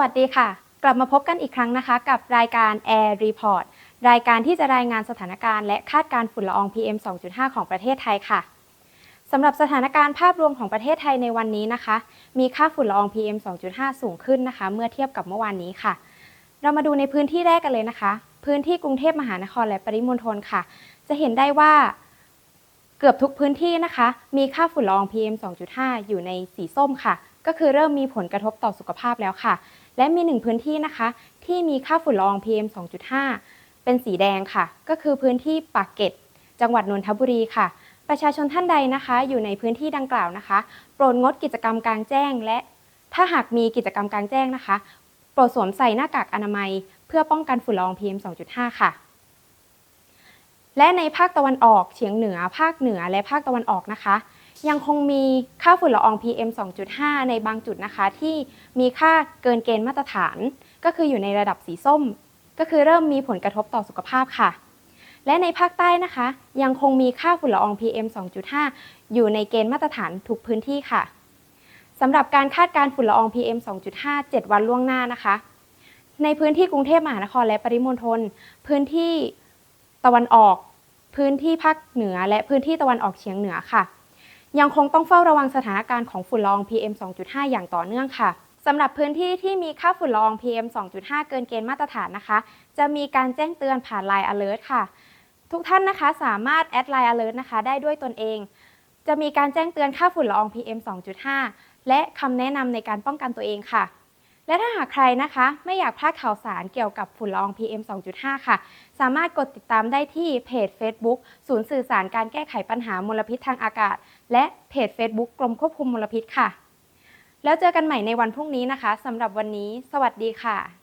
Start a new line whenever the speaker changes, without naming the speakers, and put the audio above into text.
วัสดีค่ะ กลับมาพบกันอีกครั้งนะคะ กับรายการ Air Report รายการที่จะรายงานสถานการณ์และคาดการฝุ่นละออง PM 2.5 ของประเทศไทยค่ะสำหรับสถานการณ์ภาพรวมของประเทศไทยในวันนี้นะคะ มีค่าฝุ่นละออง PM 2.5 สูงขึ้นนะคะ เมื่อเทียบกับเมื่อวานนี้ค่ะ เรามาดูในพื้นที่แรกกันเลยนะคะ พื้นที่กรุงเทพมหานครและปริมณฑลค่ะ จะเห็นได้ว่าเกือบทุกพื้นที่นะคะ มีค่าฝุ่นละออง PM 2.5 อยู่ในสีส้มค่ะ ก็คือเริ่มมีผลกระทบต่อสุขภาพแล้วค่ะ และมีหนึ่งพื้นที่นะคะ ที่มีค่าฝุ่นละออง PM 2.5 เป็นสีแดงค่ะ ก็คือพื้นที่ปากเกร็ดจังหวัดนนทบุรีค่ะ ประชาชนท่านใดนะคะ อยู่ในพื้นที่ดังกล่าวนะคะ โปรดงดกิจกรรมกลางแจ้ง และถ้าหากมีกิจกรรมกลางแจ้งนะคะ โปรดสวมใส่หน้ากากอนามัย เพื่อป้องกันฝุ่นละออง PM 2.5 ค่ะและในภาคตะวันออกเฉียงเหนือ ภาคเหนือและภาคตะวันออกนะคะ ยังคงมีค่าฝุ่นละออง PM 2.5 ในบางจุดนะคะ ที่มีค่าเกินเกณฑ์มาตรฐาน ก็คืออยู่ในระดับสีส้ม ก็คือเริ่มมีผลกระทบต่อสุขภาพค่ะ และในภาคใต้นะคะ ยังคงมีค่าฝุ่นละออง PM 2.5 อยู่ในเกณฑ์มาตรฐานทุกพื้นที่ค่ะสำหรับการคาดการฝุ่นละออง PM 2.5 7 วันล่วงหน้านะคะ ในพื้นที่กรุงเทพมหานครและปริมณฑลพื้นที่ตะวันออก พื้นที่ภาคเหนือ และพื้นที่ตะวันออกเฉียงเหนือค่ะ ยังคงต้องเฝ้าระวังสถานการณ์ของฝุ่นละออง PM 2.5 อย่างต่อเนื่องค่ะสำหรับพื้นที่ที่มีค่าฝุ่นละออง PM 2.5 เกินเกณฑ์มาตรฐานนะคะ จะมีการแจ้งเตือนผ่าน Line Alert ค่ะ ทุกท่านนะคะสามารถแอด Line Alert นะคะ ได้ด้วยตนเอง จะมีการแจ้งเตือนค่าฝุ่นละออง PM 2.5 และคำแนะนำในการป้องกันตัวเองค่ะ และถ้าหากใครนะคะ ไม่อยากพลาดข่าวสารเกี่ยวกับฝุ่นละออง PM 2.5 ค่ะ สามารถกดติดตามได้ที่เพจ Facebook ศูนย์สื่อสารการแก้ไขปัญหามลพิษทางอากาศ และเพจ Facebook กรมควบคุมมลพิษค่ะ แล้วเจอกันใหม่ในวันพรุ่งนี้นะคะสำหรับวันนี้ สวัสดีค่ะ